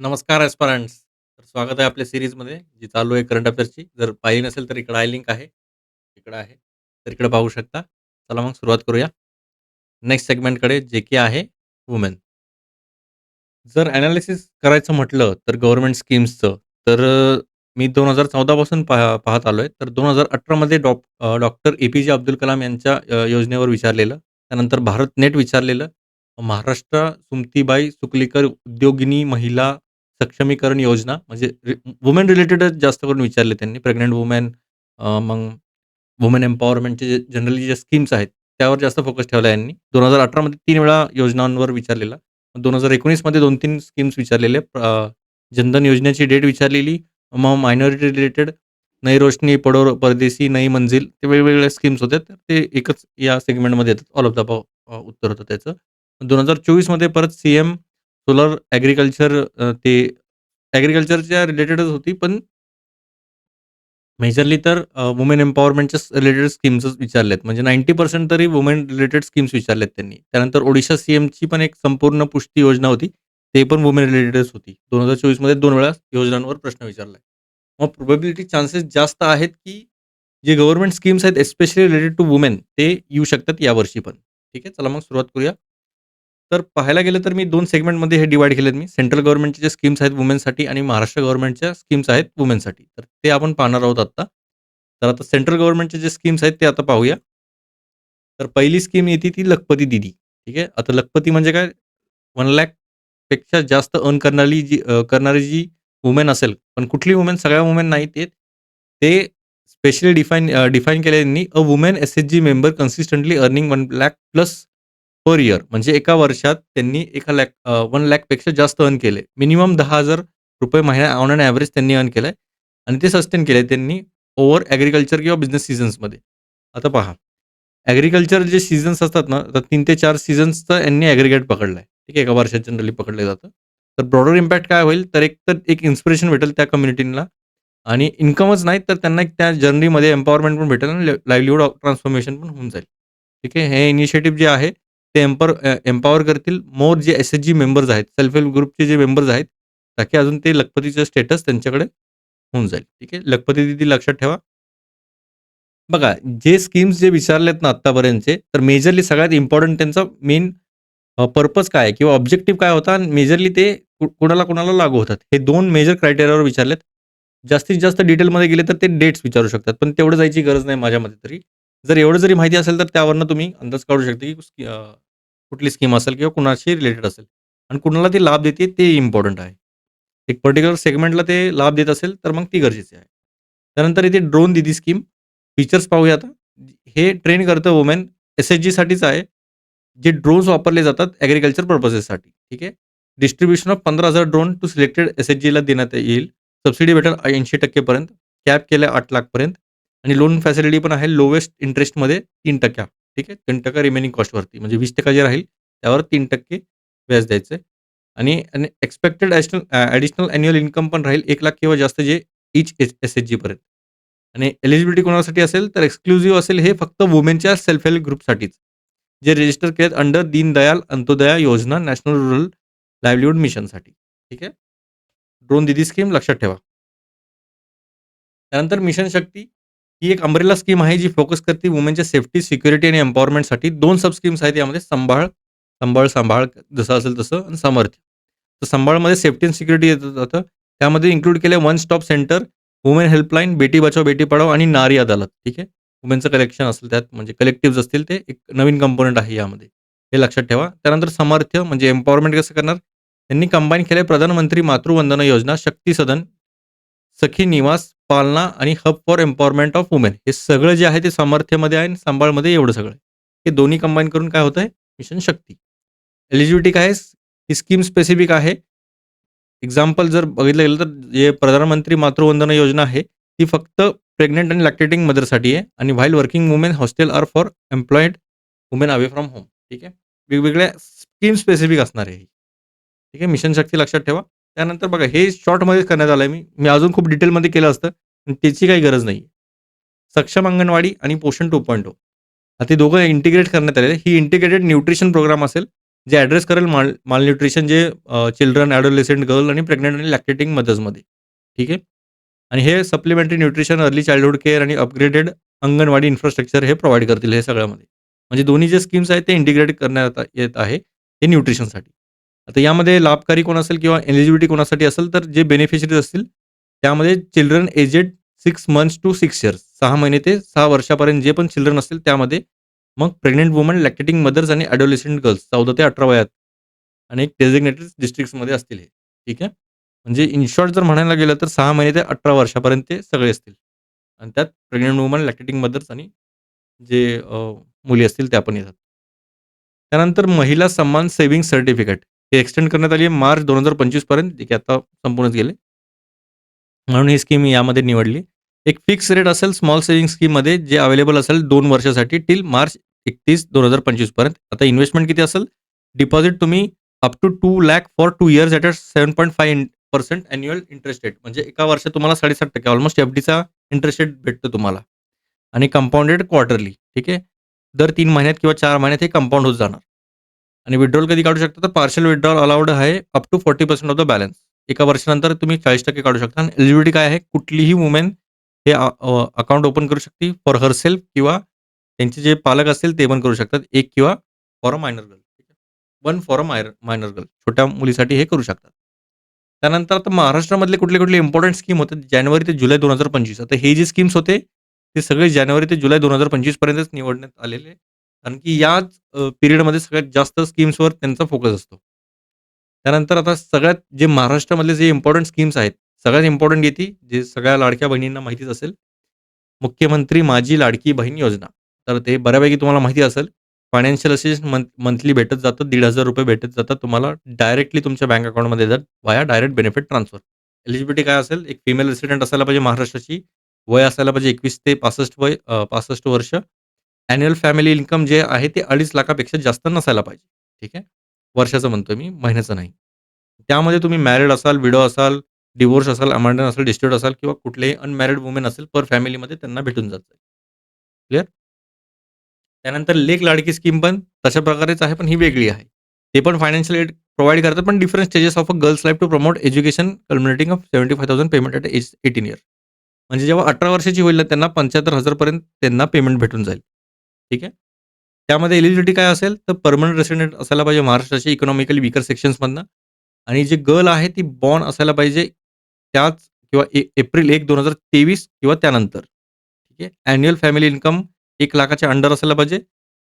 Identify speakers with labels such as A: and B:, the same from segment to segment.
A: नमस्कार ॲस्परंट्स. तर स्वागत आहे आपल्या सिरीजमध्ये जी चालू आहे करंट अफेअर्सची. जर पाहिली नसेल तर इकडं आहे लिंक आहे. इकडं आहे. तर इकडे पाहू शकता. चला मग सुरुवात करूया. नेक्स्ट सेगमेंटकडे जे की आहे वुमेन. जर ॲनालिसिस करायचं म्हटलं तर गव्हर्नमेंट स्कीम्सचं तर मी दोन हजार चौदापासून पहा पाहत आलोय. तर 2018 मध्ये डॉ doctor A P J Abdul Kalam यांच्या योजनेवर विचारलेलं. त्यानंतर भारत नेट विचारलेलं. महाराष्ट्र सुमतीबाई सुकलीकर उद्योगिनी महिला सक्षमीकरण योजना म्हणजे वुमेन रिलेटेडच जास्त करून विचारले त्यांनी. प्रेग्नंट वुमेन मग वुमेन एम्पॉवरमेंटचे जे जनरली जे स्कीम्स आहेत, त्यावर जास्त फोकस ठेवला यांनी. 2018 मध्ये तीन वेळा योजनांवर विचारलेला. 2019 मध्ये 2-3 स्कीम्स विचारलेले. जनधन योजनेची डेट विचारलेली. मग मायनॉरिटी रिलेटेड नई रोशनी, पढो परदेशी नई मंजिल ते वेगवेगळ्या स्कीम्स होत्या. तर ते एकच या सेगमेंटमध्ये येतात. ऑल ऑफ द उत्तर होतं त्याचं. 2024 मध्ये परत सीएम सोलर ॲग्रीकल्चर अ, ते ॲग्रीकल्चरच्या रिलेटेडच होती. पण मेजरली तर अ, वुमेन एम्पॉवरमेंटच्याच रिलेटेड स्कीम्सच विचारल्यात. म्हणजे 90% तरी वुमेन रिलेटेड स्कीम्स विचारल्यात त्यांनी. त्यानंतर ओडिशा सीएमची पण एक संपूर्ण पुष्टी योजना होती. ते पण वुमेन रिलेटेडच होती. 2024 मध्ये 2 वेळा योजनांवर प्रश्न विचारलाय. मग प्रोबॅबिलिटी चान्सेस जास्त आहेत, की जे गव्हर्नमेंट स्कीम्स आहेत एस्पेशली रिलेटेड टू वुमेन ते येऊ शकतात यावर्षी पण. ठीक आहे. चला मग सुरुवात करूया. तर पाहायला गेलं तर मी 2 सेगमेंटमध्ये हे डिव्हाईड केलेत मी. सेंट्रल गव्हर्नमेंटचे जे स्कीम्स आहेत वुमेनसाठी आणि महाराष्ट्र गव्हर्नमेंटच्या स्कीम्स आहेत वुमेनसाठी. तर ते आपण पाहणार आहोत आत्ता. तर आता सेंट्रल गव्हर्नमेंटचे जे स्कीम्स आहेत ते आता पाहूया. तर पहिली स्कीम येते ती लखपती दीदी. ठीक आहे. आता लखपती म्हणजे काय? 1,00,000 पेक्षा जास्त अर्न करणारी जी अ, करणारी जी वुमेन असेल, पण कुठली वुमेन सगळ्या वुमेन नाहीत येत. ते स्पेशली डिफाईन अ, डिफाईन केलंय त्यांनी a women S H G member consistently earning 1,00,000 plus per year म्हणजे एका वर्षात त्यांनी एका लॅक वन लॅकपेक्षा जास्त अर्न केले. मिनिमम ₹10,000 महिना ऑन अँड ॲव्हरेज त्यांनी अर्न केलंय आणि ते सस्टेन केलंय त्यांनी ओव्हर ॲग्रिकल्चर किंवा बिझनेस सीझन्समध्ये. आता पहा, ॲग्रिकल्चर जे सीझन्स असतात ना, तर तीन ते चार सीझन्सचं यांनी ॲग्रीगेट आहे ठीक आहे. एका वर्षात जनरली पकडलं जातं. तर ब्रॉडर इम्पॅक्ट काय होईल? तर एक तर एक इन्स्पिरेशन भेटेल त्या कम्युनिटीला आणि इन्कमच नाही तर त्यांना एक त्या जर्नीमध्ये एम्पॉवरमेंट पण भेटेल आणि लाईव्हलीहूड ट्रान्सफॉर्मेशन पण होऊन जाईल. ठीक आहे. हे इनिशिएटिव्ह जे आहे एम्पर एम्पॉवर करतील मोर जे एस-एच-जी मेंबर्स आहेत, सेल्फ हेल्प ग्रुपचे जे मेंबर्स आहेत, ताकी अजून ते लखपतीचं स्टेटस त्यांच्याकडे होऊन जाईल. ठीक आहे. लखपती दीदी लक्षात ठेवा. बघा, जे स्कीम्स जे विचारलेत ना आत्तापर्यंतचे, तर मेजरली सगळ्यात इम्पॉर्टंट त्यांचा मेन पर्पज काय किंवा ऑब्जेक्टिव्ह काय होता आणि मेजरली ते कुणाला-कुणाला लागू होतात. हे दोन मेजर क्रायटेरियावर विचारलेत. जास्तीत जास्त डिटेलमध्ये गेले तर ते डेट्स विचारू शकतात. पण तेवढं जायची गरज नाही माझ्या मते तरी. जर एवढं जरी माहिती असेल तर त्यावरनं तुम्ही अंदाज काढू शकता, की कुठली स्कीम असेल किंवा कुणाशी रिलेटेड असेल आणि कुणाला ती लाभ देते ते इम्पॉर्टंट आहे. एक पर्टिक्युलर सेगमेंटला ते लाभ देत असेल तर मग ती गरजेची आहे. त्यानंतर इथे ड्रोन दीदी स्कीम. फीचर्स पाहूया आता. हे ट्रेन करतं वुमेन एस-एच-जीसाठीच आहे. जे ड्रोन्स वापरले जातात ॲग्रिकल्चर पर्पजेससाठी. ठीक आहे. डिस्ट्रीब्युशन ऑफ पंधरा हजार ड्रोन टू सिलेक्टेड एस-एच-जीला देण्यात येईल. सबसिडी भेटेल ऐंशी टक्केपर्यंत कॅप केल्या आठ लाखपर्यंत आणि लोन फॅसिलिटी पण आहे लोवेस्ट इंटरेस्टमध्ये तीन टक्क्या ठीक आहे. तीन टक्का रिमेनिंग कॉस्टवरती म्हणजे 20% जे राहील त्यावर तीन टक्के व्याज द्यायचंय आणि आणि expected additional additional annual income पण राहील एक लाख किंवा जास्त जे इच एच एस एच जीपर्यंत आणि एलिजिबिलिटी कोणासाठी असेल तर एक्सक्लुझिव्ह असेल हे फक्त वुमेनच्या सेल्फ हेल्प ग्रुपसाठीच. जे रजिस्टर केलेत अंडर दीनदयाल अंत्योदया योजना नॅशनल रुरल लाईव्हलीहूड मिशनसाठी. ठीक आहे. ड्रोन दिदी स्कीम लक्षात ठेवा. त्यानंतर मिशन शक्ती ही एक अंब्रेला स्कीम आहे जी फोकस करते वुमेनच्या सेफ्टी, सिक्युरिटी आणि एम्पॉवरमेंटसाठी दोन सब स्कीम्स आहेत यामध्ये संभाळ, संभाळ सांभाळ जसं असेल तसं आणि सामर्थ्य. तर संभाळमध्ये सेफ्टी अँड सिक्युरिटी येतं जातं. त्यामध्ये इन्क्लूड केले one stop centre, women helpline, Beti Bachao Beti Padhao आणि नारी अदालत. ठीक आहे. वुमेनचं कलेक्शन असेल त्यात म्हणजे कलेक्टिव्ह असतील ते एक नवीन कंपोनंट आहे यामध्ये. हे लक्षात ठेवा. त्यानंतर सामर्थ्य म्हणजे एम्पॉवरमेंट कसं करणार? त्यांनी कंबाईन केले प्रधानमंत्री मातृवंदना योजना, शक्ती सदन, सखी निवास, पालना आणि hub for empowerment of women. हे सगळं जे आहे ते सामर्थ्यमध्ये आहे आणि सांभाळमध्ये एवढं सगळं हे दोन्ही कंबाईन करून काय होतंय? मिशन शक्ती. एलिजिबिलिटी काय आहे? ही स्कीम स्पेसिफिक आहे. एक्झाम्पल जर बघितलं गेलं तर जे प्रधानमंत्री मातृवंदना योजना आहे, ती फक्त प्रेग्नंट आणि लॅक्टेटिंग मदरसाठी आहे आणि while working women hostel are for employed women away from home. ठीक आहे. वेगवेगळ्या स्कीम स्पेसिफिक असणार आहे ठीक आहे. मिशन शक्ती लक्षात ठेवा. त्यानंतर बघा हे शॉर्टमध्ये करण्यात आलंय मी. मी अजून खूप डिटेलमध्ये केलं असतं, पण त्याची काही गरज नाही सक्षम अंगणवाडी आणि पोषण 2.0 आता ते दोघं इंटिग्रेट करण्यात आलेले. ही इंटिग्रेटेड न्यूट्रिशन प्रोग्राम असेल जे ॲड्रेस करेल माल माल न्यूट्रिशन जे चिल्ड्रन, ॲडोलेसेंट गर्ल आणि प्रेग्नंट आणि लॅक्टेटिंग मदर्समध्ये. ठीक आहे. आणि हे supplementary nutrition, early childhood care आणि अपग्रेडेड अंगणवाडी इन्फ्रास्ट्रक्चर हे प्रोव्हाइड करतील हे सगळ्यामध्ये. म्हणजे दोन्ही जे स्कीम्स आहेत ते इंटिग्रेट करण्यात येत आहे, हे न्यूट्रिशनसाठी. आता यामध्ये लाभकारी कोण असेल किंवा एलिजिबिलिटी कोणासाठी असेल, तर जे बेनिफिशरीज असतील, त्यामध्ये children aged six months to six years सहा महिने ते सहा वर्षापर्यंत जे पण चिल्ड्रन असतील त्यामध्ये, मग प्रेग्नेंट वुमन, लॅक्टेटिंग मदर्स आणि ॲडोलेसेंट गर्ल्स 14 ते 18 वयात आणि एक डेझिग्नेटेड डिस्ट्रिक्ट्समध्ये असतील हे. ठीक आहे. म्हणजे इन शॉर्ट जर म्हणायला गेलं तर सहा महिने ते 18 वर्षापर्यंत ते सगळे असतील. आणि त्यात प्रेग्नेंट वुमन, लॅक्टेटिंग मदर्स आणि जे मुली असतील त्या पण येतात. त्यानंतर महिला सन्मान सेव्हिंग सर्टिफिकेट हे एक्सटेंड करण्यात आली आहे मार्च 2025 पर्यंत, जे की आता संपूर्णच गेले. म्हणून ही स्कीम यामध्ये निवडली. एक फिक्स रेट असेल स्मॉल सेव्हिंग स्कीममध्ये जे अवेलेबल असेल दोन वर्षासाठी टिल मार्च 31, 2025 पर्यंत. आता इन्व्हेस्टमेंट किती असेल? डिपॉझिट तुम्ही up to two lakh for two years at a 7.5% annual interest rate म्हणजे एका वर्षात तुम्हाला 7.5% ऑलमोस्ट एफ डीचा इंटरेस्ट रेट भेटतो तुम्हाला. आणि कंपाऊंडेड क्वार्टरली. ठीक आहे. दर तीन महिन्यात किंवा चार महिन्यात हे कंपाऊंड होत जाणार. आणि विथड्रॉल कधी काढू शकता? तर पार्शल विड्रॉल अलाउड आहे up to 40% of the balance. एका वर्षानंतर तुम्ही 40% काढू शकता आणि एलिजिबिलिटी काय आहे? कुठलीही वुमेन हे अकाउंट ओपन करू शकते फॉर हरसेल्फ किंवा त्यांचे जे पालक असतील ते पण करू शकतात. एक किंवा for a minor girl. One for a Mayar minor girl. छोट्या मुलीसाठी हे करू शकतात. त्यानंतर आता महाराष्ट्रामधले कुठले-कुठले इम्पॉर्टंट स्कीम होते जानेवारी ते जुलै 2025 आता हे जे स्कीम्स होते, ते सगळे जानेवारी ते जुलै 2025 पर्यंतच निवडण्यात आलेले. कारण की याच पिरियडमध्ये सगळ्यात जास्त स्कीम्सवर त्यांचा फोकस असतो. त्यानंतर आता सगळ्यात जे महाराष्ट्रामधले जे इम्पॉर्टंट स्कीम्स आहेत, सगळ्यात इम्पॉर्टंट येते जे सगळ्या लाडक्या बहिणींना माहितीच असेल. मुख्यमंत्री माझी लाडकी बहीण योजना. तर ते बऱ्यापैकी तुम्हाला माहिती असेल. फायनान्शियल असिस्टन्स मंथ मंथली भेटत जातं. ₹1,500 भेटत जातात तुम्हाला डायरेक्टली तुमच्या बँक अकाउंटमध्ये येतात वाया डायरेक्ट बेनिफिट ट्रान्सफर. एलिजिबिलिटी काय असेल? एक फिमेल रेसिडेंट असायला पाहिजे महाराष्ट्राची. वय असायला पाहिजे 21 ते 65 वय पासष्ट वर्ष. ॲन्युअल फॅमिली इन्कम जे आहे ते 2.5 लाखापेक्षा जास्त नसायला पाहिजे. ठीक आहे. वर्षाचं म्हणतोय मी, महिन्याचं नाही. त्यामध्ये तुम्ही मॅरिड असाल, विडो असाल, डिव्होर्स असाल, अमंडन असाल, डिस्ट्यूट असाल किंवा कुठलेही अनमॅरिड वुमन असेल पर फॅमिलीमध्ये त्यांना भेटून जातं. क्लिअर? त्यानंतर लेक लाडकी स्कीम पण तशा प्रकारेच आहे, पण ही वेगळी आहे. ते पण फायनान्शियल एड प्रोव्हाईड करतात, पण different stages of a girl's life to promote education culminating of 75,000 payment at age 18 year म्हणजे जेव्हा 18 वर्षाची होईल ना, त्यांना 75,000 पर्यंत त्यांना पेमेंट भेटून जाईल. ठीक आहे. त्यामध्ये एलिजिबिलिटी काय असेल? तर पर्मनंट रेसिडेंट असायला पाहिजे महाराष्ट्राची इकॉनॉमिकली वीकर सेक्शन्समधनं आणि जी गर्ल आहे ती बॉर्न असायला पाहिजे त्याच किंवा ए एप्रिल 1, 2023 किंवा त्यानंतर. ठीक आहे. ॲन्युअल फॅमिली इन्कम एक लाखाच्या अंडर असायला पाहिजे.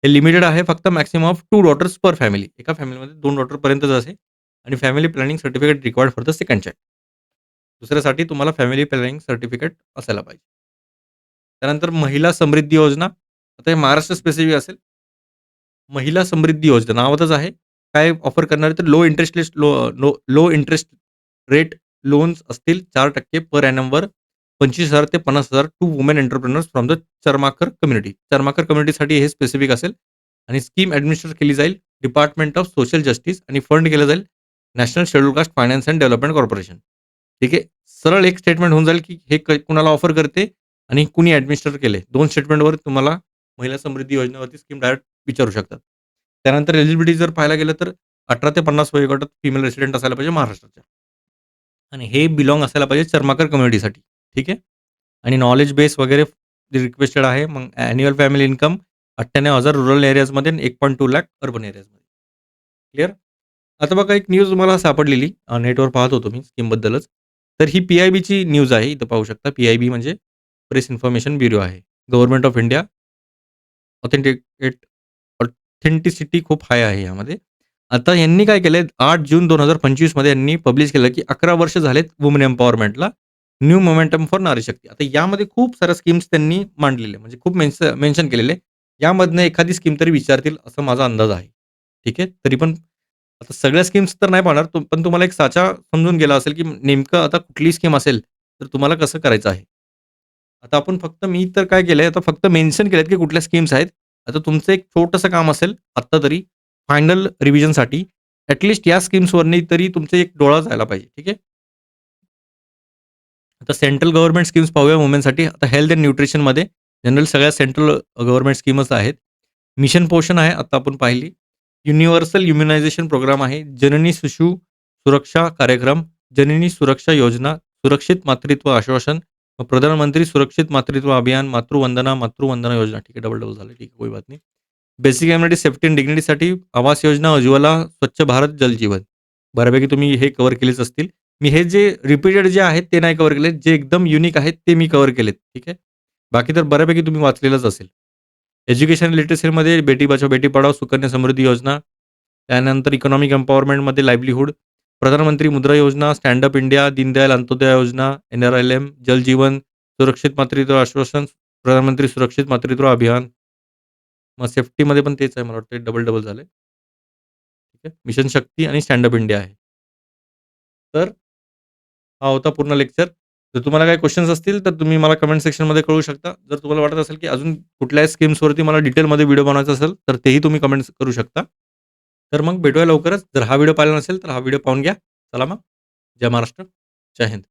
A: हे लिमिटेड आहे फक्त maximum of 2 daughters per family. एका फॅमिलीमध्ये 2 डॉटरपर्यंतच असेल आणि family planning certificate required for the second child. दुसऱ्यासाठी तुम्हाला फॅमिली प्लॅनिंग सर्टिफिकेट असायला पाहिजे. त्यानंतर महिला समृद्धी योजना. आता हे महाराष्ट्र स्पेसिफिक असेल. महिला समृद्धी योजना नावातच आहे. काय ऑफर करणार तर low interest list low low low interest rate loans असतील चार टक्के पर ॲनमवर पंचवीस हजार ते 50,000 to women entrepreneurs from the Charmakar community. Charmakar कम्युनिटीसाठी हे स्पेसिफिक असेल आणि स्कीम ॲडमिनिस्टर केली जाईल डिपार्टमेंट ऑफ सोशल जस्टिस आणि फंड केलं जाईल national schedule caste finance and development corporation. ठीक आहे. सरळ एक स्टेटमेंट होऊन जाईल, की हे कुणाला ऑफर करते आणि कुणी ॲडमिनिस्टर केले. दोन स्टेटमेंटवर तुम्हाला महिला समृद्धी योजनेवरती स्कीम डायरेक्ट विचारू शकतात. त्यानंतर एलिजिबिलिटी जर पाहायला गेलं तर 18 ते 50 वयोगटात फिमेल रेसिडेंट असायला पाहिजे महाराष्ट्राच्या. आणि हे बिलॉंग असायला पाहिजे चर्माकर कम्युनिटीसाठी. ठीक आहे. आणि नॉलेज बेस वगैरे रिक्वेस्टेड आहे. मग ॲन्युअल फॅमिली इन्कम 98,000 रुरल एरियाजमध्ये आणि 1.2 लाख अर्बन एरियाजमध्ये. क्लिअर? आता बघा एक न्यूज मला सापडलेली नेटवर पाहत होतो मी स्कीमबद्दलच. तर ही पी-आय-बीची न्यूज आहे. इथं पाहू शकता. पी-आय-बी म्हणजे प्रेस इन्फॉर्मेशन ब्युरो आहे. Government of India. Authenticate authenticity खूप हाय आहे यामध्ये. आता यांनी काय केलंय 8 जून 2025 मध्ये यांनी पब्लिश केलं, की 11 वर्ष झालेत woman एम्पॉवरमेंटला. New momentum for Nari Shakti. आता यामध्ये खूप साऱ्या स्कीम्स त्यांनी मांडलेल्या म्हणजे खूप मेन्स मेन्शन केलेले आहे. यामधनं एखादी स्कीम तरी विचारतील असा माझा अंदाज आहे. ठीक आहे. तरी पण आता सगळ्या स्कीम्स तर नाही पाहणार. पण तुम्हाला एक साचा समजून गेला असेल, की नेमकं आता कुठली स्कीम असेल, तर तुम्हाला कसं करायचं आहे. आता आपण फक्त मी तर काय केलंय, आता फक्त मेन्शन केलेत, की कुठल्या स्कीम्स आहेत. आता तुमचं एक छोटंसं काम असेल आत्ता तरी फायनल रिव्हिजनसाठी ॲटलिस्ट या स्कीम्सवरनी तरी तुमचा एक डोळा जायला पाहिजे. ठीक आहे. आता सेंट्रल गव्हर्नमेंट स्कीम्स पाहूया वुमेनसाठी. आता हेल्थ अँड न्यूट्रिशनमध्ये जनरल सगळ्या सेंट्रल गव्हर्नमेंट स्कीमच आहेत. मिशन पोषण आहे आता आपण पाहिली. युनिव्हर्सल इम्युनायझेशन प्रोग्राम आहे जननी शिशु सुरक्षा कार्यक्रम जननी सुरक्षा योजना सुरक्षित मातृत्व आश्वासन प्रधानमंत्री सुरक्षित मातृत्व अभियान मातृवंदना मातृवंदना योजना. ठीक आहे डबल डबल झालं. ठीक आहे कोई बात नाही. बेसिक एम्युनिटी सेफ्टी अँड डिग्निटीसाठी आवास योजना उज्ज्वला स्वच्छ भारत जल जीवन. बऱ्यापैकी तुम्ही हे कव्हर केलेच असतील. मी हे जे रिपीटेड जे आहेत ते नाही कव्हर केले जे एकदम युनिक आहेत ते मी कव्हर केलेत. ठीक आहे? बाकी तर बऱ्यापैकी तुम्ही वाचलेलंच असेल. एज्युकेशन लिटरेसीमध्ये बेटी बचाव बेटी पढाव सुकन्या समृद्धी योजना. त्यानंतर इकॉनॉमिक एम्पॉवरमेंटमध्ये लाईव्हलीहूड प्रधानमंत्री मुद्रा योजना stand up India Deendayal Antyodaya Yojana N R L M जल जीवन सुरक्षित मातृत्व आश्वासन प्रधानमंत्री सुरक्षित मातृत्व अभियान. मग सेफ्टीमध्ये पण तेच आहे मला वाटतं डबल डबल झाले ठीक आहे? मिशन शक्ती आणि स्टँडअप इंडिया आहे. तर हा होता पूर्ण लेक्चर जर तुम्हाला काही क्वेश्चन्स असतील तर तुम्ही मला कमेंट सेक्शनमध्ये कळू शकता. जर तुम्हाला वाटत असेल की अजून कुठल्याही स्कीम्सवरती मला डिटेलमध्ये व्हिडिओ बनवायचा असेल तर तेही तुम्ही कमेंट्स करू शकता. तर मग भेटूया लवकरच. जर हा व्हिडिओ पाहिला नसेल तर हा व्हिडिओ पाहून घ्या. चला मग. जय महाराष्ट्र. जय हिंद.